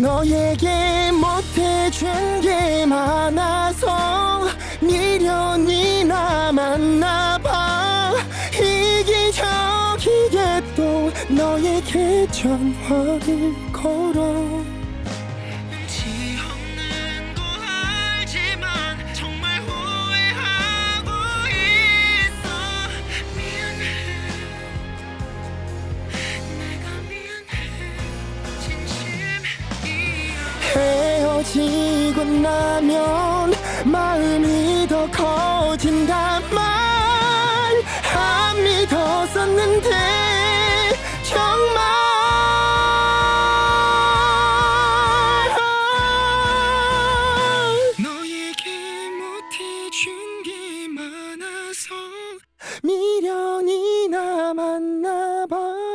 너에게 못해준 게 많아서 미련이 남았나 봐. 이기적이게 또 너에게 전화를 걸어 지고 나면 마음이 더 커진다 말. 한미 더 썼는데 정말. 너에게 못해 준게 많아서 미련이 남았나 봐.